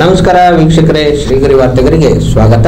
ನಮಸ್ಕಾರ ವೀಕ್ಷಕರೇ, ಶ್ರೀಗರಿ ವಾರ್ತೆಗರಿಗೆ ಸ್ವಾಗತ.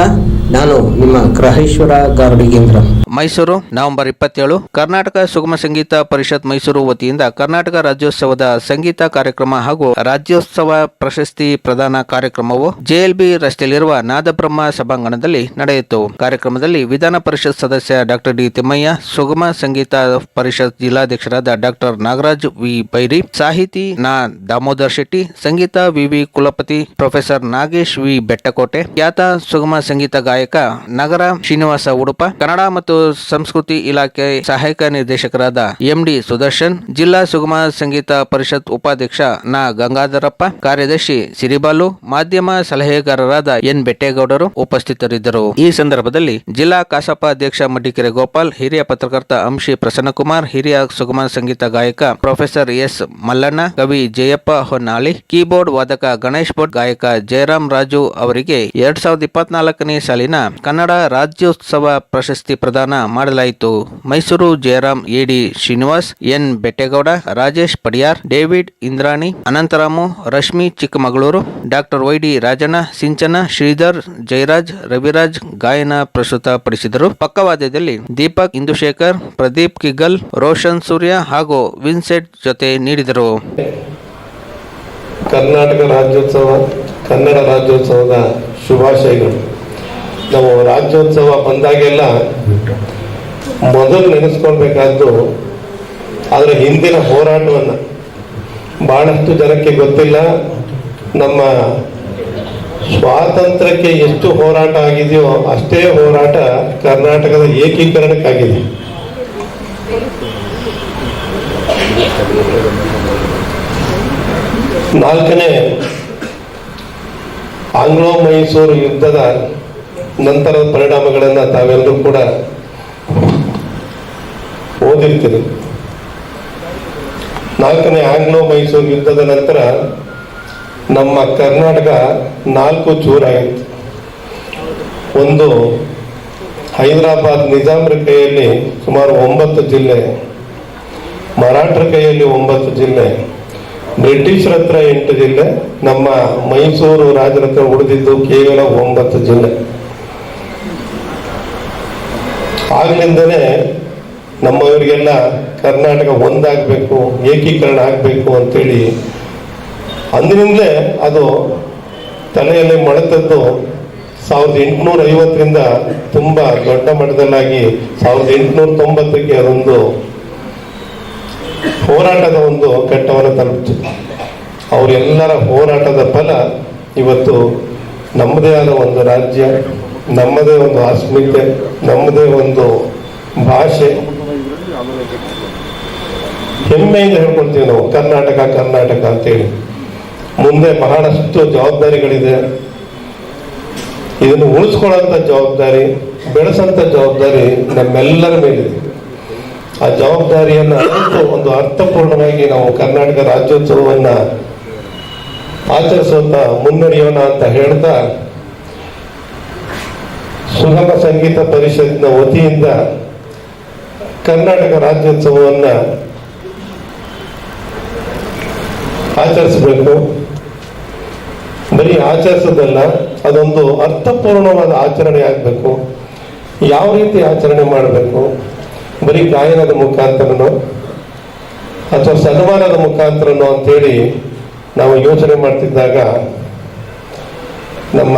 ನಾನು ನಿಮ್ಮ ಗ್ರಹೇಶ್ವರ ಗಾರ್ಡಿಗೇಂದ್ರ ಮೈಸೂರು, ನವೆಂಬರ್ ಇಪ್ಪತ್ತೇಳು. ಕರ್ನಾಟಕ ಸುಗಮ ಸಂಗೀತ ಪರಿಷತ್ ಮೈಸೂರು ವತಿಯಿಂದ ಕರ್ನಾಟಕ ರಾಜ್ಯೋತ್ಸವದ ಸಂಗೀತ ಕಾರ್ಯಕ್ರಮ ಹಾಗೂ ರಾಜ್ಯೋತ್ಸವ ಪ್ರಶಸ್ತಿ ಪ್ರದಾನ ಕಾರ್ಯಕ್ರಮವು ಜೆಎಲ್ಬಿ ರಸ್ತೆಯಲ್ಲಿರುವ ನಾದಬ್ರಹ್ಮ ಸಭಾಂಗಣದಲ್ಲಿ ನಡೆಯಿತು. ಕಾರ್ಯಕ್ರಮದಲ್ಲಿ ವಿಧಾನ ಪರಿಷತ್ ಸದಸ್ಯ ಡಾಕ್ಟರ್ ಡಿ ತಿಮ್ಮಯ್ಯ, ಸುಗಮ ಸಂಗೀತ ಪರಿಷತ್ ಜಿಲ್ಲಾಧ್ಯಕ್ಷರಾದ ಡಾಕ್ಟರ್ ನಾಗರಾಜ್ ವಿ. ಬೈರಿ, ಸಾಹಿತಿ ನಾ. ದಾಮೋದರ್ ಶೆಟ್ಟಿ, ಸಂಗೀತ ವಿವಿ ಕುಲಪತಿ ಪ್ರೊಫೆಸರ್ ನಾಗೇಶ್ ವಿ ಬೆಟ್ಟಕೋಟೆ. ಖ್ಯಾತ ಸುಗಮ ಸಂಗೀತ ಗಾಯಕ ನಗರ ಶ್ರೀನಿವಾಸ ಉಡುಪ, ಕನ್ನಡ ಮತ್ತು ಸಂಸ್ಕೃತಿ ಇಲಾಖೆ ಸಹಾಯಕ ನಿರ್ದೇಶಕರಾದ ಎಂಡಿ ಸುದರ್ಶನ್, ಜಿಲ್ಲಾ ಸುಗಮ ಸಂಗೀತ ಪರಿಷತ್ ಉಪಾಧ್ಯಕ್ಷ ನಾ ಗಂಗಾಧರಪ್ಪ, ಕಾರ್ಯದರ್ಶಿ ಸಿರಿಬಾಲು, ಮಾಧ್ಯಮ ಸಲಹೆಗಾರರಾದ ಎನ್ ಬೆಟ್ಟೇಗೌಡರು ಉಪಸ್ಥಿತರಿದ್ದರು. ಈ ಸಂದರ್ಭದಲ್ಲಿ ಜಿಲ್ಲಾ ಕಸಾಪ ಅಧ್ಯಕ್ಷ ಮಡಿಕೆರೆ ಗೋಪಾಲ್, ಹಿರಿಯ ಪತ್ರಕರ್ತ ಅಂಶಿ ಪ್ರಸನ್ನಕುಮಾರ್, ಹಿರಿಯ ಸುಗಮ ಸಂಗೀತ ಗಾಯಕ ಪ್ರೊಫೆಸರ್ ಎಸ್ ಮಲ್ಲಣ್ಣ, ಕವಿ ಜಯಪ್ಪ ಹೊನ್ನಾಳಿ, ಕೀಬೋರ್ಡ್ ವಾದಕ ಗಣೇಶ್ ಭಟ್, ಗಾಯಕ ಜಯರಾಮ್ ರಾಜು ಅವರಿಗೆ ಎರಡ್ ಸಾವಿರದ ಇಪ್ಪತ್ನಾಲ್ಕನೇ ಸಾಲಿನ ಕನ್ನಡ ರಾಜ್ಯೋತ್ಸವ ಪ್ರಶಸ್ತಿ ಪ್ರದಾನ ಮಾಡಲಾಯಿತು. Mysuru Jayaram, A D Srinivas, N. Bettegowda, Rajesh Padiyar, David Indrani, Anantharamu, Rashmi Chikkamagaluru, doctor Y D Rajanna, Sinchana, Sridhar, Jayaraj, Raviraj, ಗಾಯನ ಪ್ರಸ್ತುತಪಡಿಸಿದರು ಪಕ್ಕವಾದ್ಯದಲ್ಲಿ ದೀಪಕ್ ಇಂದುಶೇಖರ್, ಪ್ರದೀಪ್ ಕಿಗಲ್ ರೋಷನ್ ಸೂರ್ಯ ಹಾಗೂ ವಿನ್ಸೆಟ್ ಜೊತೆ ನೀಡಿದರು. ಕರ್ನಾಟಕ ರಾಜ್ಯೋತ್ಸವ ಕನ್ನಡ ರಾಜ್ಯೋತ್ಸವದ ಶುಭಾಶಯಗಳು. ನಾವು ರಾಜ್ಯೋತ್ಸವ ಬಂದಾಗೆಲ್ಲ ಮೊದಲು ನೆನೆಸ್ಕೊಳ್ಬೇಕಾದ್ದು ಅದರ ಹಿಂದಿನ ಹೋರಾಟವನ್ನು. ಬಹಳಷ್ಟು ಜನಕ್ಕೆ ಗೊತ್ತಿಲ್ಲ, ನಮ್ಮ ಸ್ವಾತಂತ್ರ್ಯಕ್ಕೆ ಎಷ್ಟು ಹೋರಾಟ ಆಗಿದೆಯೋ ಅಷ್ಟೇ ಹೋರಾಟ ಕರ್ನಾಟಕದ ಏಕೀಕರಣಕ್ಕಾಗಿದೆ. ನಾಲ್ಕನೇ ಆಂಗ್ಲೋ ಮೈಸೂರು ಯುದ್ಧದ ನಂತರದ ಪರಿಣಾಮಗಳನ್ನು ತಾವೆಲ್ಲರೂ ಕೂಡ ಓದಿರ್ತೀರಿ. ನಾಲ್ಕನೇ ಆಂಗ್ಲೋ ಮೈಸೂರು ಯುದ್ಧದ ನಂತರ ನಮ್ಮ ಕರ್ನಾಟಕ ನಾಲ್ಕು ಚೂರಾಯಿತು ಒಂದು ಹೈದರಾಬಾದ್ ನಿಜಾಮರ ಕೈಯಲ್ಲಿ ಸುಮಾರು ಒಂಬತ್ತು ಜಿಲ್ಲೆ, ಮರಾಠರ ಕೈಯಲ್ಲಿ ಒಂಬತ್ತು ಜಿಲ್ಲೆ ಬ್ರಿಟಿಷರ ಹತ್ರ ಎಂಟು ಜಿಲ್ಲೆ, ನಮ್ಮ ಮೈಸೂರು ರಾಜರ ಹತ್ರ ಉಳಿದಿದ್ದು ಕೇವಲ ಒಂಬತ್ತು ಜಿಲ್ಲೆ. ಆಗ್ಲಿಂದನೇ ನಮ್ಮವರಿಗೆಲ್ಲ ಕರ್ನಾಟಕ ಒಂದಾಗಬೇಕು, ಏಕೀಕರಣ ಆಗಬೇಕು ಅಂತೇಳಿ ಅಂದಿನಿಂದಲೇ ಅದು ತಲೆಯಲ್ಲಿ ಮೊಳೆತದ್ದು ಸಾವಿರದ ಎಂಟುನೂರ ಐವತ್ತರಿಂದ ತುಂಬ ದೊಡ್ಡ ಮಟ್ಟದಲ್ಲಾಗಿ ಸಾವಿರದ ಎಂಟುನೂರ ತೊಂಬತ್ತಕ್ಕೆ ಅದೊಂದು ಹೋರಾಟದ ಒಂದು ಘಟ್ಟವನ್ನು ತಲುಪಿತು. ಅವರೆಲ್ಲರ ಹೋರಾಟದ ಫಲ ಇವತ್ತು ನಮ್ಮದೇ ಆದ ಒಂದು ರಾಜ್ಯ, ನಮ್ಮದೇ ಒಂದು ಅಸ್ಮಿತೆ ನಮ್ಮದೇ ಒಂದು ಭಾಷೆ. ಹೆಮ್ಮೆಯಿಂದ ಹೇಳ್ಕೊಳ್ತೀವಿ ನಾವು, ಕರ್ನಾಟಕ ಕರ್ನಾಟಕ ಅಂತೇಳಿ. ಮುಂದೆ ಬಹಳಷ್ಟು ಜವಾಬ್ದಾರಿಗಳಿದೆ. ಇದನ್ನು ಉಳಿಸ್ಕೊಳ್ಳೋಂಥ ಜವಾಬ್ದಾರಿ ಬೆಳೆಸೋಂಥ ಜವಾಬ್ದಾರಿ ನಮ್ಮೆಲ್ಲರ ಮೇಲಿದೆ. ಆ ಜವಾಬ್ದಾರಿಯನ್ನ ಒಂದು ಅರ್ಥಪೂರ್ಣವಾಗಿ ನಾವು ಕರ್ನಾಟಕ ರಾಜ್ಯೋತ್ಸವವನ್ನ ಆಚರಿಸುವಂತ ಮುನ್ನಡೆಯೋಣ ಅಂತ ಹೇಳ್ತಾ, ಸುಗಮ ಸಂಗೀತ ಪರಿಷತ್ನ ವತಿಯಿಂದ ಕರ್ನಾಟಕ ರಾಜ್ಯೋತ್ಸವವನ್ನ ಆಚರಿಸಬೇಕು. ಬರೀ ಆಚರಿಸೋದಲ್ಲ, ಅದೊಂದು ಅರ್ಥಪೂರ್ಣವಾದ ಆಚರಣೆ ಆಗಬೇಕು ಯಾವ ರೀತಿ ಆಚರಣೆ ಮಾಡಬೇಕು? ಬರೀ ಗಾಯನದ ಮುಖಾಂತರನೋ ಅಥವಾ ಸನ್ಮಾನದ ಮುಖಾಂತರನೋ ಅಂತೇಳಿ ನಾವು ಯೋಚನೆ ಮಾಡ್ತಿದ್ದಾಗ ನಮ್ಮ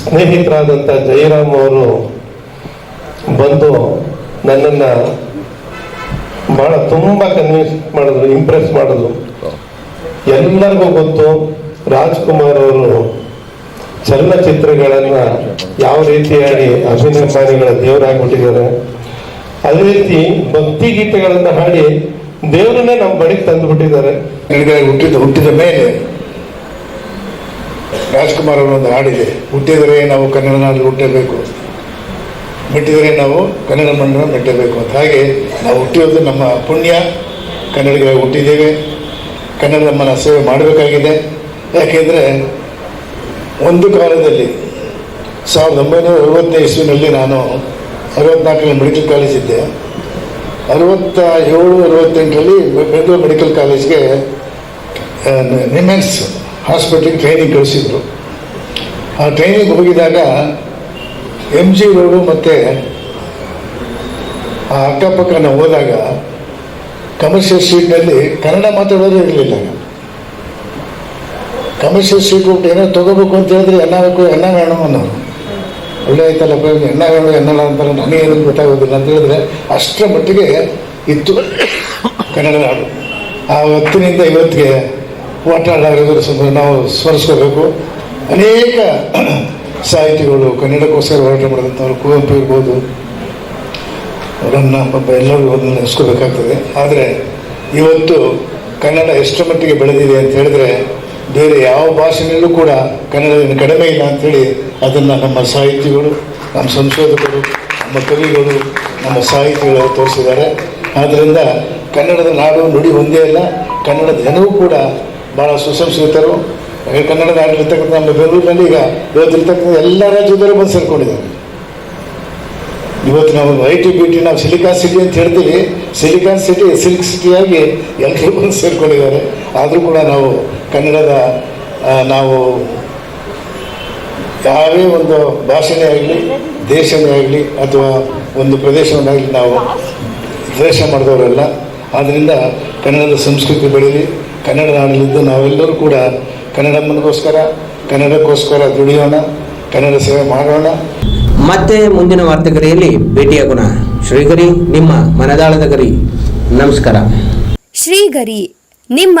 ಸ್ನೇಹಿತರಾದಂಥ ಜಯರಾಮ್ ಅವರು ಬಂದು ನನ್ನನ್ನು ಬಹಳ ತುಂಬ ಕನ್ವಿನ್ಸ್ ಮಾಡಿದ್ರು ಇಂಪ್ರೆಸ್ ಮಾಡಿದ್ರು. ಎಲ್ಲರಿಗೂ ಗೊತ್ತು, ರಾಜ್ಕುಮಾರ್ ಅವರು ಚಲನಚಿತ್ರಗಳನ್ನು ಯಾವ ರೀತಿಯಾಗಿ ಅಭಿನಯಮಾನಿಗಳ ದೇವರಾಗ್ಬಿಟ್ಟಿದ್ದಾರೆ ಅದೇ ರೀತಿ ಭಕ್ತಿ ಗೀತೆಗಳನ್ನ ಹಾಡಿ ದೇವರನ್ನೇ ನಮ್ಮ ಬಳಿಗೆ ತಂದು ಬಿಟ್ಟಿದ್ದಾರೆ ಹುಟ್ಟಿದ ಹುಟ್ಟಿದ ಮೇಲೆ ರಾಜ್ಕುಮಾರ್ ಅವರ ಒಂದು ಹಾಡಿದೆ, ಹುಟ್ಟಿದರೆ ನಾವು ಕನ್ನಡ ನಾಡು ಹುಟ್ಟಬೇಕು. ಮೆಟ್ಟಿದರೆ ನಾವು ಕನ್ನಡ ಮಣ್ಣನ್ನು ಮೆಟ್ಟಬೇಕು ಅಂತ. ಹಾಗೆ ನಾವು ಹುಟ್ಟಿರೋದು ನಮ್ಮ ಪುಣ್ಯ. ಕನ್ನಡಿಗರಾಗಿ ಹುಟ್ಟಿದ್ದೇವೆ. ಕನ್ನಡ ನಮ್ಮನ್ನು ಸೇವೆ ಮಾಡಬೇಕಾಗಿದೆ. ಯಾಕೆಂದರೆ ಒಂದು ಕಾಲದಲ್ಲಿ ಸಾವಿರದ ಒಂಬೈನೂರ ಅರವತ್ತನೇ ಇಸ್ವಿನಲ್ಲಿ ನಾನು ಅರವತ್ನಾಲ್ಕನೇ ಮೆಡಿಕಲ್ ಕಾಲೇಜ್ ಇದ್ದೆ ಅರವತ್ತ ಏಳು, ಅರವತ್ತೆಂಟರಲ್ಲಿ ಬೆಂಗಳೂರು ಮೆಡಿಕಲ್ ಕಾಲೇಜ್ಗೆ ನಿಮೆನ್ಸ್ ಹಾಸ್ಪಿಟ್ಲಿಗೆ ಟ್ರೈನಿಂಗ್ ಕಳಿಸಿದ್ರು. ಆ ಟ್ರೈನಿಂಗ್ ಹೋಗಿದಾಗ ಎಂ ಜಿ ರೋಡು ಮತ್ತು ಆ ಅಕ್ಕಪಕ್ಕ ನಾವು ಹೋದಾಗ ಕಮರ್ಷಿಯಲ್ ಸ್ಟ್ರೀಟ್ನಲ್ಲಿ ಕನ್ನಡ ಮಾತಾಡೋದೇ ಇರಲಿಲ್ಲ. ಕಮರ್ಷಿಯಲ್ ಹೋಗ್ಬಿಟ್ಟು ಏನೋ ತೊಗೋಬೇಕು ಅಂತ ಹೇಳಿದ್ರೆ ಎಲ್ಲ ಎನ್ನ ಅನ್ನೋರು ಒಳ್ಳೆ ಎನ್ನ ಬೇಡ ಅಂತ ಅಂತಾರೆ ನನಗೇನು ಗೊತ್ತಾಗೋದಿಲ್ಲ ಅಂತ ಹೇಳಿದ್ರೆ ಅಷ್ಟರ ಮಟ್ಟಿಗೆ ಇತ್ತು ಕನ್ನಡ ನಾಡು. ಆ ಹೊತ್ತಿನಿಂದ ಇವತ್ತಿಗೆ ಮಾತನಾಡೋದ್ರ ಸಂದರ್ಭ ನಾವು ಸ್ಮರಿಸ್ಕೋಬೇಕು. ಅನೇಕ ಸಾಹಿತಿಗಳು ಕನ್ನಡಕ್ಕೋಸ್ಕರ ಹೋರಾಟ ಮಾಡಿದಂಥವ್ರು ಕುವೆಂಪು ಇರ್ಬೋದು ಅವರನ್ನು ಒಬ್ಬ ಎಲ್ಲರೂ ಅದನ್ನು ನೆನೆಸ್ಕೋಬೇಕಾಗ್ತದೆ. ಆದರೆ ಇವತ್ತು ಕನ್ನಡ ಎಷ್ಟು ಮಟ್ಟಿಗೆ ಬೆಳೆದಿದೆ ಅಂತ ಹೇಳಿದ್ರೆ ಬೇರೆ ಯಾವ ಭಾಷೆಯಲ್ಲೂ ಕೂಡ ಕನ್ನಡದಿಂದ ಕಡಿಮೆ ಇಲ್ಲ ಅಂಥೇಳಿ ಅದನ್ನು ನಮ್ಮ ಸಾಹಿತಿಗಳು, ನಮ್ಮ ಸಂಶೋಧಕರು, ನಮ್ಮ ಕವಿಗಳು, ನಮ್ಮ ಸಾಹಿತಿಗಳು ತೋರಿಸಿದ್ದಾರೆ. ಆದ್ದರಿಂದ ಕನ್ನಡದ ನಾಡು ನುಡಿ ಒಂದೇ ಅಲ್ಲ ಕನ್ನಡದ ಜನವೂ ಕೂಡ ಭಾಳ ಸುಸಂಸ್ಕೃತರು. ಕನ್ನಡ ನಾಡಿರ್ತಕ್ಕಂಥ ನಮ್ಮ ಬೆಂಗಳೂರಿನಲ್ಲಿ ಈಗ ಇವತ್ತಿರ್ತಕ್ಕಂಥ ಎಲ್ಲ ರಾಜ್ಯದಲ್ಲೂ ಬಂದು ಸೇರ್ಕೊಂಡಿದ್ದಾರೆ. ಇವತ್ತು ನಾವು ಐ ಟಿ ಬಿ ಟಿ ನಾವು ಸಿಲಿಕಾನ್ ಸಿಟಿ ಅಂತ ಹೇಳ್ತೀವಿ. ಸಿಲಿಕಾನ್ ಸಿಟಿ, ಸಿಲ್ಕ್ ಸಿಟಿಯಾಗಿ ಎಲ್ಲರೂ ಬಂದು ಸೇರ್ಕೊಂಡಿದ್ದಾರೆ. ಆದರೂ ಕೂಡ ನಾವು ಕನ್ನಡದ ನಾವು ಯಾವೇ ಒಂದು ಭಾಷೆನೇ ಆಗಲಿ ದೇಶನೇ ಆಗಲಿ ಅಥವಾ ಒಂದು ಪ್ರದೇಶವನ್ನಾಗಲಿ ನಾವು ದ್ವೇಷ ಮಾಡಿದವರಲ್ಲ. ಆದ್ದರಿಂದ ಕನ್ನಡದ ಸಂಸ್ಕೃತಿ ಬೆಳೀಲಿ ಕನ್ನಡ ನಾಡಲಿದ್ದು ನಾವೆಲ್ಲರೂ ಕೂಡ ಕನ್ನಡಮ್ಮನಿಗೋಸ್ಕರ ಕನ್ನಡಕ್ಕೋಸ್ಕರ ದುಡಿಯೋಣ ಕನ್ನಡ ಸೇವೆ ಮಾಡೋಣ. ಮತ್ತೆ ಮುಂದಿನ ವಾರ್ತೆಗರಿಯಲ್ಲಿ ಭೇಟಿಯಾಗೋಣ. ಶ್ರೀಗರಿ ನಿಮ್ಮ ಮನದಾಳದ ಗರಿ. ನಮಸ್ಕಾರ. ಶ್ರೀಗರಿ ನಿಮ್ಮ